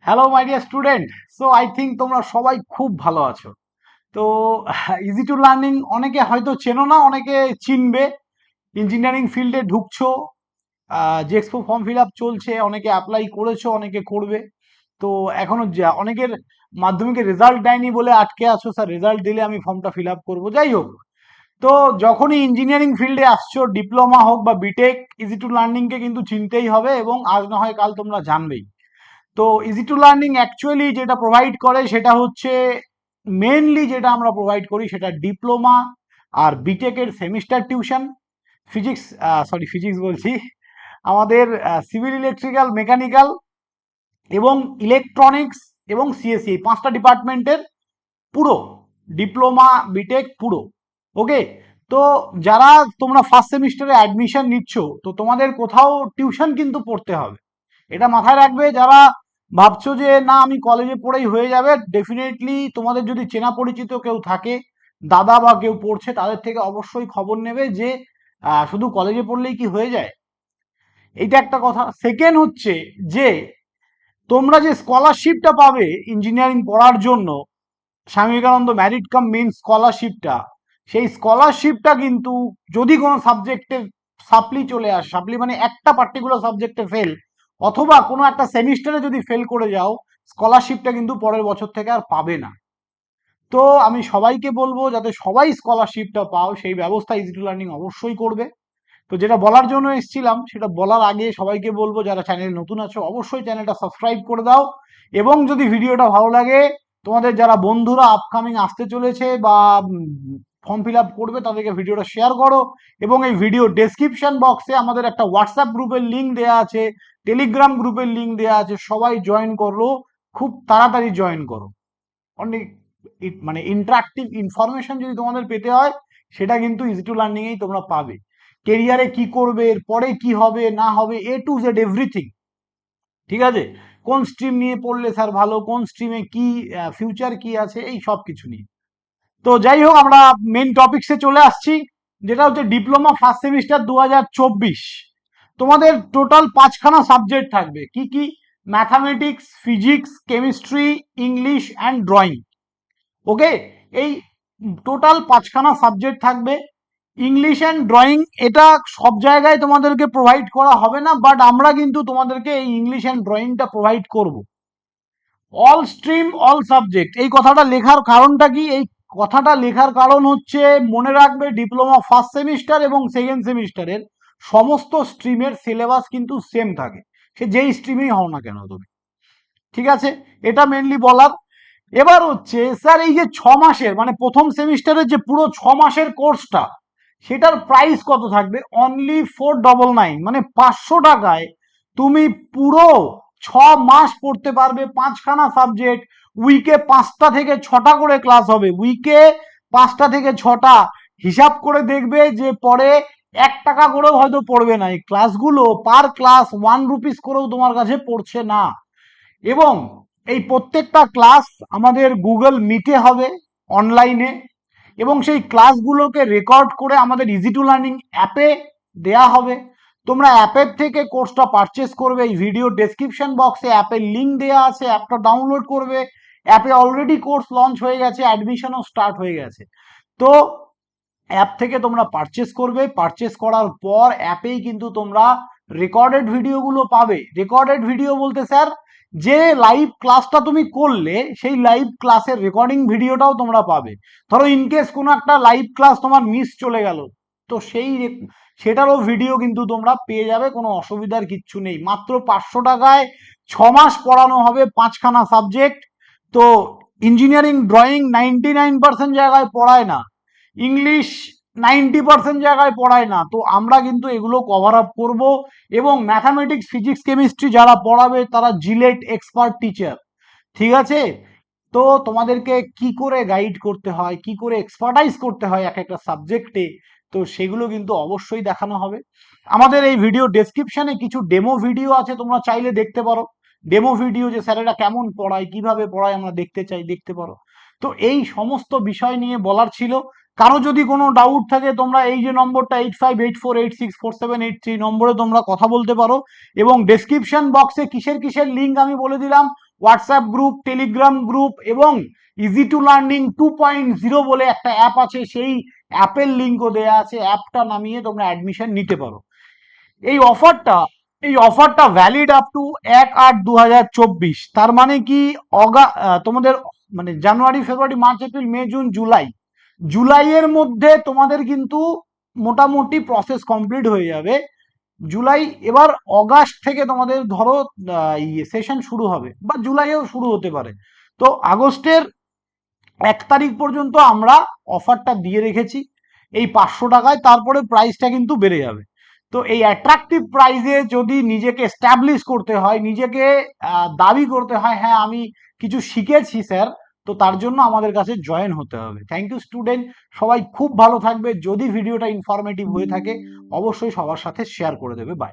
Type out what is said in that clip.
Hello my dear student so I think তোমরা সবাই খুব ভালো আছো। তো ইজি টু লার্নিং অনেকে হয়তো চেনো না, অনেকে চিনবে। ইঞ্জিনিয়ারিং ফিল্ডে ঢুকছো জেক্সপো ফর্ম ফিল আপ চলছে, অনেকে অ্যাপ্লাই করেছ, অনেকে করবে। তো, এখনও যা- অনেকের মাধ্যমিকের রেজাল্ট দেয়নি বলে আটকে আছো স্যার রেজাল্ট দিলে আমি ফর্মটা ফিল আপ করব। যাই হোক, তো, যখনই ইঞ্জিনিয়ারিং ফিল্ডে আসছো ডিপ্লোমা হোক বা বিটেক ইজি টু লার্নিংকে কিন্তু চিনতেই হবে এবং আজ না হয় কাল তোমরা জানবেই। তো ইজি টু লার্নিং অ্যাকচুয়ালি যেটা প্রোভাইড করে সেটা হচ্ছে মেনলি যেটা আমরা প্রোভাইড করি সেটা ডিপ্লোমা আর বিটেকের semester tuition physics sorry physics বলছি, আমাদের সিভিল ইলেকট্রিক্যাল মেকানিক্যাল এবং ইলেকট্রনিক্স এবং সিএসসি এই পাঁচটা ডিপার্টমেন্টের পুরো ডিপ্লোমা বিটেক পুরো ওকে তো যারা তোমরা ফার্স্ট সেমিস্টারে অ্যাডমিশন নিচ্ছ, তো তোমাদের কোথাও টিউশন কিন্তু পড়তে হবে। এটা মাথায় রাখবে যারা ভাবছ যে না, আমি কলেজে পড়েই হয়ে যাবে? ডেফিনেটলি তোমাদের যদি চেনা পরিচিত কেউ থাকে, দাদা বা কেউ পড়ছে, তাদের থেকে অবশ্যই খবর নেবে যে শুধু কলেজে পড়লেই কি হয়ে যায়? এটা একটা কথা। সেকেন্ড হচ্ছে যে, তোমরা যে স্কলারশিপটা পাবে ইঞ্জিনিয়ারিং পড়ার জন্য, Swami Vivekananda merit cum means স্কলারশিপটা সেই স্কলারশিপটা কিন্তু যদি কোনো সাবজেক্টের সাপ্লি চলে আসে সাপ্লি মানে একটা পার্টিকুলার সাবজেক্টে ফেল অথবা কোনো একটা সেমিস্টারে যদি ফেল করে যাও স্কলারশিপটা কিন্তু পরের বছর থেকে আর পাবে না। তো আমি সবাইকে বলব, যাতে সবাই স্কলারশিপটা পাও, সেই ব্যবস্থা ইজি লার্নিং অবশ্যই করবে। তো যেটা বলার জন্য এসেছিলাম, সেটা বলার আগে সবাইকে বলব, যারা চ্যানেল নতুন আছো, অবশ্যই চ্যানেলটা সাবস্ক্রাইব করে দাও। এবং যদি ভিডিওটা ভালো লাগে, তোমাদের যারা বন্ধুরা আপকামিং আসতে চলেছে বা ফর্ম ফিল করবে, তাদেরকে ভিডিওটা শেয়ার করো এবং এই ভিডিও ডেসক্রিপশন বক্সে আমাদের একটা হোয়াটসঅ্যাপ গ্রুপের লিঙ্ক দেওয়া আছে টেলিগ্রাম গ্রুপের লিঙ্ক দেওয়া আছে, সবাই জয়েন করো, খুব তাড়াতাড়ি জয়েন করো। অনেক মানে ইন্টারাক্টিভ ইনফরমেশন যদি তোমাদের পেতে হয়, সেটা কিন্তু ইজি টু লার্নিংয়েই তোমরা পাবে। কেরিয়ারে কি করবে, এরপরে কি হবে, না হবে এ টু জেড এভরিথিং ঠিক আছে? কোন স্ট্রিম নিয়ে পড়লে স্যার ভালো, কোন স্ট্রিমে কি ফিউচার কি আছে, এই সব কিছু নিয়ে। তো যাই হোক, আমরা মেন টপিকসে চলে আসছি, যেটা হচ্ছে ডিপ্লোমা ফার্স্ট সেমিস্টার দু হাজার চব্বিশ। তোমাদের টোটাল পাঁচখানা সাবজেক্ট থাকবে, কি কি? Mathematics physics chemistry English and drawing okay এই টোটাল পাঁচখানা সাবজেক্ট থাকবে। ইংলিশ অ্যান্ড ড্রয়িং এটা সব জায়গায় তোমাদেরকে প্রোভাইড করা হবে না বাট আমরা কিন্তু তোমাদেরকে এই ইংলিশ অ্যান্ড ড্রয়িংটা প্রোভাইড করব। অল স্ট্রিম অল সাবজেক্ট এই কথাটা লেখার কারণটা কি? এই কথাটা লেখার কারণ হচ্ছে মনে রাখবে ডিপ্লোমা ফার্স্ট সেমিস্টার এবং সেকেন্ড সেমিস্টারের সমস্ত স্ট্রিমের সিলেবাস কিন্তু সেম থাকে। সে যেই স্ট্রিমেই হও না কেন তুমি? ঠিক আছে? এটা মেনলি বলার। এবার হচ্ছে স্যার এই যে ছ মাসের মানে প্রথম সেমিস্টারের যে পুরো ছ মাসের কোর্সটা সেটার প্রাইস কত থাকবে? অনলি ফোর ডবল নাইন মানে পাঁচশো টাকায় তুমি পুরো ছ মাস পড়তে পারবে পাঁচখানা সাবজেক্ট উইকে পাঁচটা থেকে ছটা করে ক্লাস হবে। উইকে পাঁচটা থেকে ছটা। হিসাব করে দেখবে যে পরে এক টাকা করেও হয়তো পড়বে না। এই ক্লাসগুলো পার ক্লাস ওয়ান রুপিস করেও তোমার কাছে পড়ছে না। এবং এই প্রত্যেকটা ক্লাস আমাদের গুগল মিটে হবে অনলাইনে এবং সেই ক্লাসগুলোকে রেকর্ড করে আমাদের ইজি টু লার্নিং অ্যাপে দেয়া হবে। তোমরা অ্যাপের থেকে কোর্সটা পারচেস করবে। এই ভিডিও ডেসক্রিপশন বক্সে অ্যাপের লিঙ্ক দেওয়া আছে। অ্যাপটা ডাউনলোড করবে। অ্যাপে অলরেডি কোর্স লঞ্চ হয়ে গেছে অ্যাডমিশনও স্টার্ট হয়ে গেছে। তো অ্যাপ থেকে তোমরা পারচেস করবে। পারচেস করার পর অ্যাপেই কিন্তু তোমরা রেকর্ডেড ভিডিওগুলো পাবে। রেকর্ডেড ভিডিও বলতে স্যার যে লাইভ ক্লাসটা তুমি করলে, সেই লাইভ ক্লাসের রেকর্ডিং ভিডিওটাও তোমরা পাবে। ধরো ইনকেস কোনো একটা লাইভ ক্লাস তোমার মিস চলে গেল, তো সেই সেটারও ভিডিও কিন্তু তোমরা পেয়ে যাবে, কোনো অসুবিধার কিচ্ছু নেই। মাত্র পাঁচশো টাকায় ছ মাস পড়ানো হবে, পাঁচখানা সাবজেক্ট তো engineering drawing ninety nine percent জায়গায় পড়ায় না ইংলিশ নাইনটি পার্সেন্ট জায়গায় পড়ায় না, তো আমরা কিন্তু এগুলো কভার আপ করব এবং ম্যাথামেটিক্স ফিজিক্স কেমিস্ট্রি যারা পড়াবে তারা জিলেট এক্সপার্ট টিচার ঠিক আছে? তো তোমাদেরকে কি করে গাইড করতে হয়, কি করে এক্সপার্টাইজ করতে হয় এক একটা সাবজেক্টে তো সেগুলো কিন্তু অবশ্যই দেখানো হবে। আমাদের এই ভিডিও ডেসক্রিপশনে কিছু ডেমো ভিডিও আছে, তোমরা চাইলে দেখতে পারো। ডেমো ভিডিও যে স্যারেরা কেমন পড়ায়, কীভাবে পড়ায় আমরা দেখতে চাই, দেখতে পারো। তো এই সমস্ত বিষয় নিয়ে বলার ছিল। কারও যদি কোনো ডাউট থাকে, তোমরা এই যে নম্বরটা eight five eight four eight six four seven eight three নম্বরে তোমরা কথা বলতে পারো এবং ডেসক্রিপশন বক্সে কিসের কিসের লিঙ্ক আমি বলে দিলাম হোয়াটসঅ্যাপ গ্রুপ টেলিগ্রাম গ্রুপ এবং easy to learning two point zero বলে একটা অ্যাপ আছে, সেই অ্যাপের লিঙ্কও দেওয়া আছে। অ্যাপটা নামিয়ে তোমরা অ্যাডমিশন নিতে পারো। এই অফারটা এই অফারটা ভ্যালিড আপ টু এক আট দু তার মানে কি অগা তোমাদের মানে January February March April May June July জুলাইয়ের মধ্যে তোমাদের কিন্তু মোটামুটি প্রসেস কমপ্লিট হয়ে যাবে। জুলাই এবার অগাস্ট থেকে তোমাদের ধরো সেশন শুরু হবে বা জুলাইয়েও শুরু হতে পারে। তো আগস্টের এক তারিখ পর্যন্ত আমরা অফারটা দিয়ে রেখেছি। এই পাঁচশো টাকায় তারপরে প্রাইসটা কিন্তু বেড়ে যাবে। তো এই অ্যাট্রাকটিভ প্রাইজে যদি নিজেকে এস্টাবলিশ করতে হয়, নিজেকে দাবি করতে হয় হ্যাঁ আমি কিছু শিখেছি স্যার তো তার জন্য আমাদের কাছে জয়েন হতে হবে। থ্যাংক ইউ স্টুডেন্ট সবাই খুব ভালো থাকবে। যদি ভিডিওটা ইনফরমেটিভ হয়ে থাকে, অবশ্যই সবার সাথে শেয়ার করে দেবে। বাই